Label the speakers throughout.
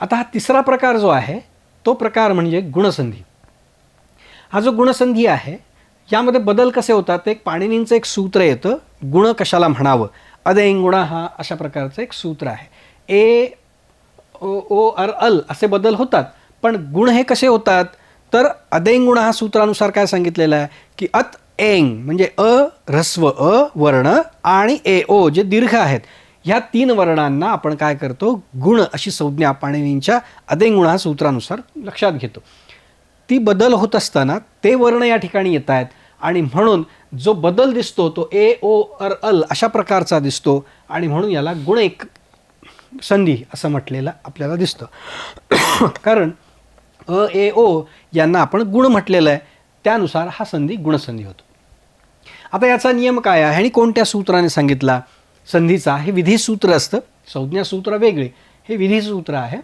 Speaker 1: आता हा तिसरा प्रकार जो आहे तो प्रकार म्हणजे गुणसंधी. हा जो गुणसंधी आहे यामध्ये बदल कसे होतात एक पाणिनींचं एक सूत्र येतं गुण कशाला म्हणावं? अदेंग गुण हा अशा प्रकारचं एक सूत्र आहे. ए ओ ओ अर अल असे बदल होतात पण गुण हे कसे होतात? तर अदेंग गुण हा सूत्रानुसार काय सांगितलेलं आहे की अत एंग म्हणजे अ ह्रस्व अ वर्ण आणि ए ओ जे दीर्घ आहेत ह्या तीन वर्णांना आपण काय करतो? गुण अशी संज्ञा पाणिनींच्या अदैंग सूत्रानुसार लक्षात घेतो. ती बदल होत असताना ते वर्ण या ठिकाणी येत आहेत आणि म्हणून जो बदल दिसतो तो ए ओ अर अल अशा प्रकारचा दिसतो आणि म्हणून याला गुण एक संधी असं म्हटलेलं आपल्याला दिसतं. कारण अ ए ओ यांना आपण गुण म्हटलेलं आहे. त्यानुसार हा संधी गुणसंधी होतो. आता याचा नियम काय आहे? आणि कोणत्या सूत्राने सांगितला? संधीचा हे विधिसूत्र असतं. संज्ञासूत्र वेगळे. हे विधिसूत्र आहे.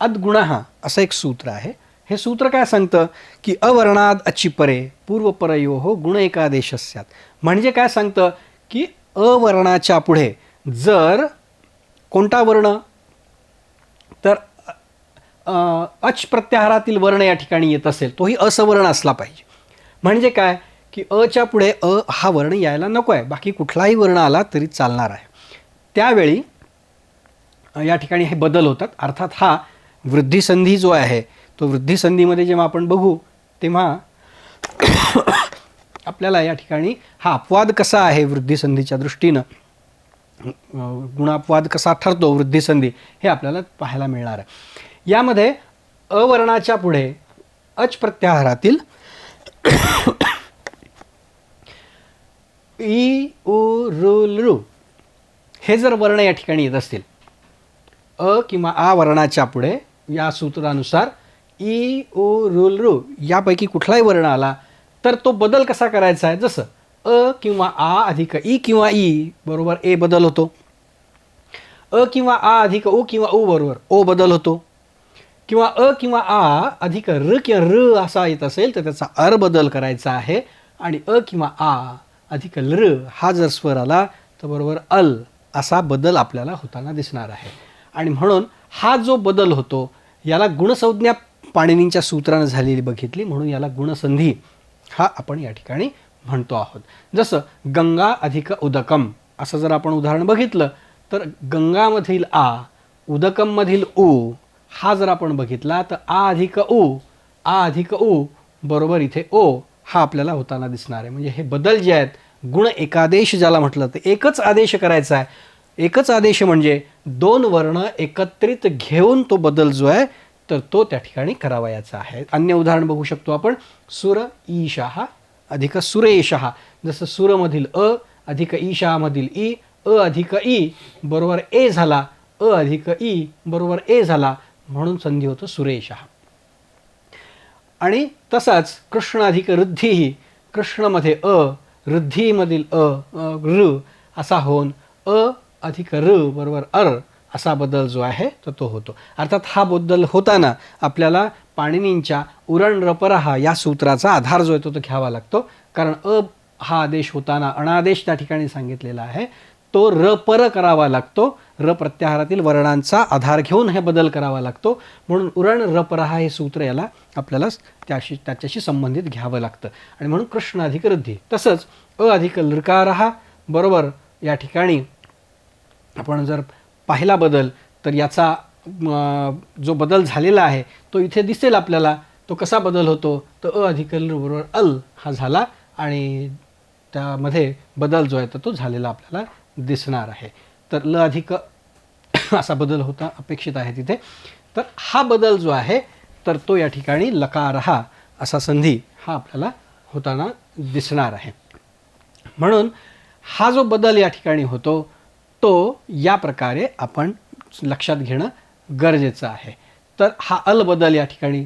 Speaker 1: अद्गुण हा असं एक सूत्र आहे. हे सूत्र काय सांगतं? की अवर्णाद अचिपरे पूर्वपरयो हो गुण एकादेशस्यात. म्हणजे काय सांगतं? की अवर्णाच्या पुढे जर कोणता वर्ण? तर अच प्रत्याहारातील वर्ण या ठिकाणी येत असेल तोही असवर्ण असला पाहिजे. म्हणजे काय? की अच्या पुढे अ हा वर्ण यायला नको आहे बाकी कुठलाही वर्ण आला तरी चालणार आहे. त्यावेळी या ठिकाणी हे बदल होतात. अर्थात हा वृद्धिसंधी जो आहे तो वृद्धिसंधीमध्ये जेव्हा आपण बघू तेव्हा आपल्याला या ठिकाणी हा अपवाद कसा आहे वृद्धिसंधीच्या दृष्टीनं? गुणापवाद कसा ठरतो वृद्धिसंधी हे आपल्याला पाहायला मिळणार आहे. यामध्ये अवर्णाच्या पुढे अच प्रत्याहारातील ई उ रु लृ हे जर वर्ण या ठिकाणी येत असतील अ किंवा आ वर्णाच्या पुढे या सूत्रानुसार ई उ रुल रू यापैकी कुठलाही वर्ण आला तर तो बदल कसा करायचा आहे? जसं अ किंवा आ अधिक ई किंवा ई बरोबर ए बदल होतो. अ किंवा आ अधिक ओ किंवा ओ बरोबर ओ बदल होतो. किंवा अ किंवा आ अधिक र किंवा र असा येत असेल तर त्याचा अर बदल करायचा आहे. आणि अ किंवा आ अधिक लृ हा जर स्वर आला तर बरोबर अल असा बदल आपल्याला होताना दिसणार आहे. आणि म्हणून हा जो बदल होतो याला गुणसंज्ञा पाणिनींच्या सूत्रानं झालेली बघितली म्हणून याला गुणसंधी हा आपण या ठिकाणी म्हणतो आहोत. जसं गंगा अधिक उदकम असं जर आपण उदाहरण बघितलं तर गंगामधील आ उदकममधील उ हा जर आपण बघितला तर आ अधिक उ आ अधिक उ बरोबर इथे ओ हा आपल्याला होताना दिसणार आहे. म्हणजे हे बदल जे आहेत गुण एकादेश ज्याला म्हटलं तर एकच आदेश करायचा आहे. एकच आदेश म्हणजे दोन वर्ण एकत्रित घेऊन तो बदल जो आहे तर तो त्या ठिकाणी करावयाचा आहे. अन्य उदाहरण बघू शकतो आपण. सुर ईशहा अधिक सुरेशहा जसं सुरमधील अ अधिक ईशामधील ई अ अधिक ई बरोबर ए झाला अ अधिक ई बरोबर ए झाला म्हणून संधी होतो सुरेशहा आणि तसाच कृष्णाधिक रुद्धीही कृष्णमध्ये अ रुद्धीमधील अ अ, ऋ असा होऊन अ अधिक र बरोबर अर असा बदल जो आहे तर तो होतो. अर्थात हा बदल होताना आपल्याला पाणिनींच्या उरण रपरहा या सूत्राचा आधार जो येतो तो घ्यावा लागतो. कारण अ हा आदेश होताना अनादेश त्या ठिकाणी सांगितलेला आहे. तो र पर करावा लागतो. र प्रत्याहारातील वर्णांचा आधार घेऊन हे बदल करावा लागतो. म्हणून उरण रपरहा हे सूत्र याला आपल्याला त्याशी त्याच्याशी संबंधित घ्यावं लागतं. आणि म्हणून कृष्ण अधिक रद्दी तसंच अ अधिक लृकारहा बरोबर या ठिकाणी आपण जर पाहिला बदल तर याचा जो बदल झालेला आहे तो इथे दिसेल आपल्याला. तो कसा बदल होतो? तर अ अधिक बरोबर अल हा झाला आणि त्यामध्ये बदल जो आहे तर तो झालेला आपल्याला दिसणार आहे. तर ल अधिक असा बदल होता अपेक्षित आहे तिथे. तर हा बदल जो आहे तर तो या ठिकाणी लकार हा असा संधी हा आपल्याला होताना दिसणार आहे. म्हणून हा जो बदल या ठिकाणी होतो तो या प्रकारे आपण लक्षात घेणं गरजेचं आहे. तर हा अल बदल या ठिकाणी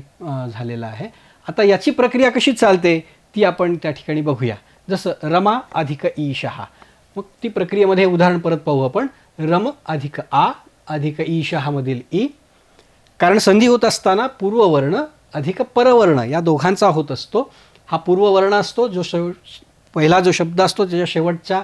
Speaker 1: झालेला आहे. आता याची प्रक्रिया कशी चालते ती आपण त्या ठिकाणी बघूया. जसं रमा अधिक ईशहा मग ती प्रक्रियेमध्ये उदाहरण परत पाहू आपण. रम अधिक आ अधिक ईशहामधील ई. कारण संधी होत असताना पूर्ववर्ण अधिक परवर्ण या दोघांचा होत असतो. हा पूर्ववर्ण असतो जो शेव पहिला जो शब्द असतो त्याच्या शेवटच्या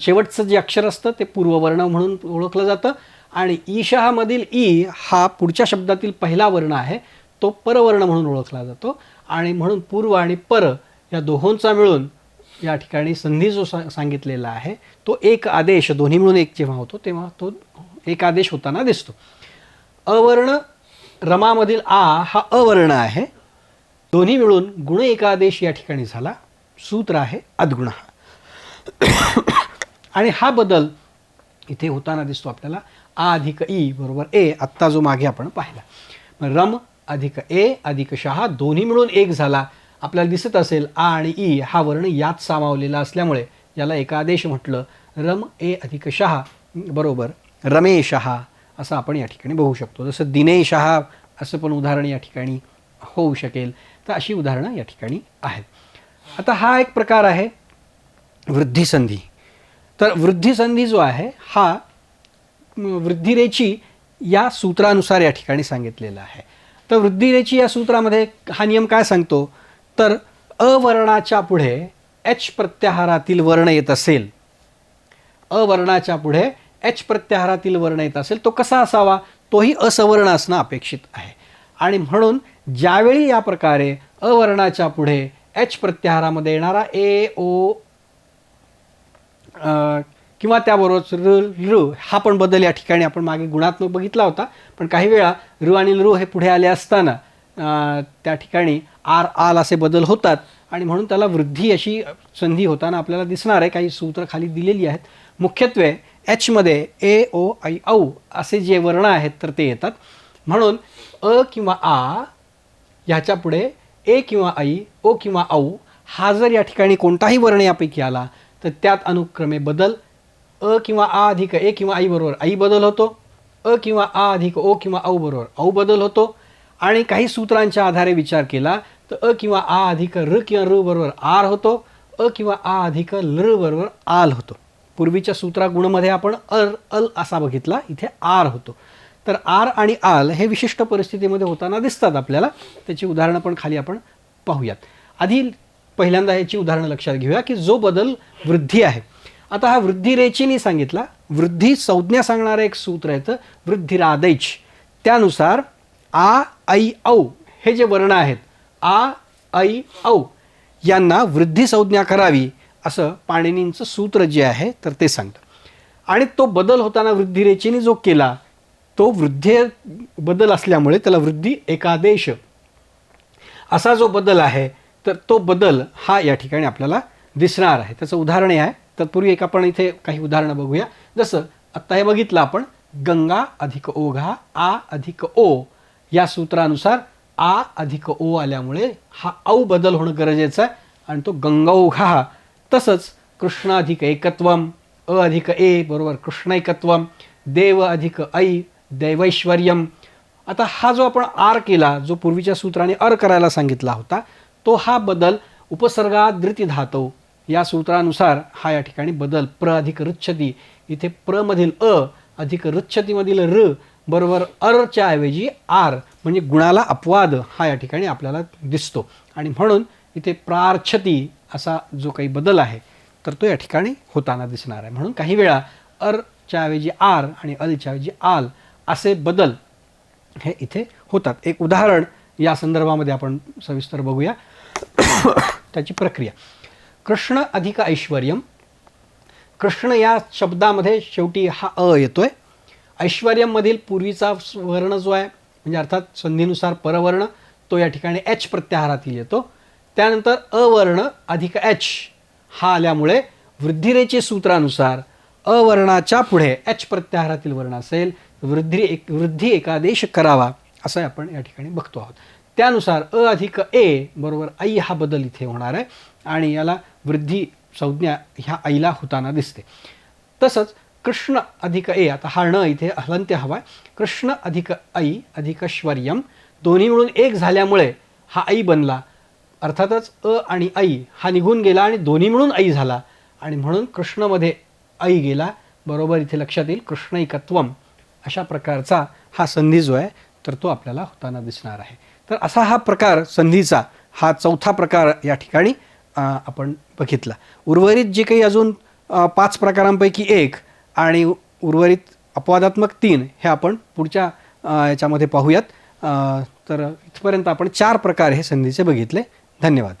Speaker 1: शेवटचं जे अक्षर असतं ते पूर्ववर्ण म्हणून ओळखलं जातं. आणि ईशहामधील ई हा पुढच्या शब्दातील पहिला वर्ण आहे तो परवर्ण म्हणून ओळखला जातो. आणि म्हणून पूर्व आणि पर या दोहोंचा मिळून या ठिकाणी संधी जो सा सांगितलेला आहे तो एक आदेश दोन्ही मिळून एक जेव्हा होतो तेव्हा तो एक आदेश होताना दिसतो. अवर्ण रमामधील आ हा अवर्ण आहे. दोन्ही मिळून गुण एकादेश या ठिकाणी झाला. सूत्र आहे अद्गुण. आणि हा बदल इथे होताना दिसतो आपल्याला. आ अधिक ई बरोबर ए आत्ता जो मागे आपण पाहिला. रम अधिक ए अधिक शहा दोन्ही मिळून एक झाला. आपल्याला दिसत असेल आ आणि ई हा वर्ण यात सामावलेला असल्यामुळे याला एकादेश म्हटलं रम ए अधिक शहा बरोबर रमेशहा असं आपण या ठिकाणी बघू शकतो. जसं दिनेशहा असं पण उदाहरण या ठिकाणी होऊ शकेल. तर अशी उदाहरणं या ठिकाणी आहेत. आता हा एक प्रकार आहे वृद्धिसंधी तर वृद्धिसंधी जो आहे हा वृद्धिरेची या सूत्रानुसार या ठिकाणी सांगितलेला आहे. तर वृद्धिरेची या सूत्रामध्ये हा नियम काय सांगतो? तर अवर्णाच्या पुढे एच प्रत्याहारातील वर्ण येत असेल. अवर्णाच्या पुढे एच प्रत्याहारातील वर्ण येत असेल तो कसा असावा? तोही असवर्ण असणं अपेक्षित आहे. आणि म्हणून ज्यावेळी या प्रकारे अवर्णाच्या पुढे एच प्रत्याहारामध्ये येणारा ए ओ किंवा त्याबरोबर र ऋ हा पण बदल या ठिकाणी आपण मागे गुणात्मक बघितला होता. पण काही वेळा ऋ आणि ऋ हे पुढे आले असताना त्या ठिकाणी आर आल असे बदल होतात आणि म्हणून त्याला वृद्धी अशी संधी होताना आपल्याला दिसणार आहे. काही सूत्र खाली दिलेली आहेत. मुख्यत्वे एचमध्ये ए ओ आय औ असे जे वर्ण आहेत तर ते येतात. म्हणून अ किंवा आ ह्याच्या पुढे ए किंवा आई ओ किंवा औ हा जर या ठिकाणी कोणताही वर्ण यापैकी आला तर त्यात अनुक्रमे बदल अ किंवा आ अधिक ए किंवा आई बरोबर आई बदल होतो. अ किंवा आ अधिक ओ किंवा औ बरोबर औ बदल होतो. आणि काही सूत्रांच्या आधारे विचार केला तर अ किंवा आ अधिक र किंवा र बरोबर आर होतो अ किंवा आ अधिक लर बरोबर आल होतो. पूर्वीच्या सूत्रा गुणमध्ये आपण अर अल असा बघितला इथे आर होतो. तर आर आणि आल हे विशिष्ट परिस्थितीमध्ये होताना दिसतात आपल्याला. त्याची उदाहरणं पण खाली आपण पाहूयात. आधी पहिल्यांदा याची उदाहरणं लक्षात घेऊया की जो बदल वृद्धी आहे. आता हा वृद्धी रेचीनी सांगितला. वृद्धी संज्ञा सांगणारं एक सूत्र येतं वृद्धिरादैच त्यानुसार आ ऐ औ हे जे वर्ण आहेत आ ऐ औ यांना वृद्धी संज्ञा करावी असं पाणिनींचं सूत्र जे आहे तर ते सांगतं. आणि तो बदल होताना वृद्धिरेचीने जो केला तो वृद्धी बदल असल्यामुळे त्याला वृद्धी एकादेश. असा जो बदल आहे तर तो बदल हा या ठिकाणी आपल्याला दिसणार आहे. त्याचं उदाहरण हे आहे. तत्पूर्वी एक आपण इथे काही उदाहरणं बघूया. जसं आत्ता हे बघितलं आपण गंगा अधिक ओघा आ अधिक ओ. या सूत्रानुसार आ अधिक ओ आल्यामुळे हा औ बदल होणं गरजेचं आहे आणि तो गंगौघा हा तसंच कृष्णाधिक एकत्वम अ अधिक ए बरोबर कृष्णैकत्वम देव अधिक ऐ दैवैश्वर्यम. आता हा जो आपण आर केला जो पूर्वीच्या सूत्राने अर करायला सांगितला होता तो हा बदल उपसर्गात धातव या सूत्रानुसार हा या ठिकाणी बदल प्र अधिक रुच्छती इथे प्रमधील अ अधिक रुच्छतीमधील र बरोबर अरच्या ऐवजी आर म्हणजे गुणाला अपवाद हा या ठिकाणी आपल्याला दिसतो. आणि म्हणून इथे प्रार्थती असा जो काही बदल आहे तर तो या ठिकाणी होताना दिसणार आहे. म्हणून काही वेळा अरच्या ऐवजी आर आणि अलच्या ऐवजी आल असे बदल हे इथे होतात. एक उदाहरण या संदर्भामध्ये आपण सविस्तर बघूया. त्याची प्रक्रिया. कृष्ण अधिक ऐश्वर्यम. कृष्ण या शब्दामध्ये शेवटी हा अ येतोय. ऐश्वर्यमधील पूर्वीचा वर्ण जो आहे म्हणजे अर्थात संधीनुसार परवर्ण तो या ठिकाणी एच प्रत्याहारातील येतो. त्यानंतर अवर्ण अधिक एच हा आल्यामुळे वृद्धिरेचे सूत्रानुसार अवर्णाच्या पुढे एच प्रत्याहारातील वर्ण असेल. वृद्धी एक वृद्धी एकादेश करावा असं आपण या ठिकाणी बघतो आहोत. त्यानुसार अ अधिक ए बरोबर आई हा बदल इथे होणार आहे. आणि याला वृद्धी संज्ञा ह्या आईला होताना दिसते. तसंच कृष्ण अधिक ए आता हा ण इथे हलंत्य हवा आहे कृष्ण अधिक ऐ अधिक श्वर्यम. दोन्ही मिळून एक झाल्यामुळे हा आई बनला. अर्थातच अ आणि आई हा निघून गेला आणि दोन्ही मिळून आई झाला. आणि म्हणून कृष्णमध्ये आई गेला. बरोबर इथे लक्षात येईल. कृष्णैकत्वम. अशा प्रकारचा हा संधी जो आहे तर तो आपल्याला होताना दिसणार आहे. तर असा हा प्रकार संधीचा हा चौथा प्रकार या ठिकाणी आपण बघितला. उर्वरित जे काही अजून पाच प्रकारांपैकी एक आणि उर्वरित अपवादात्मक तीन हे आपण पुढच्या याच्यामध्ये पाहूयात. तर इथपर्यंत आपण चार प्रकार हे संधीचे बघितले. धन्यवाद.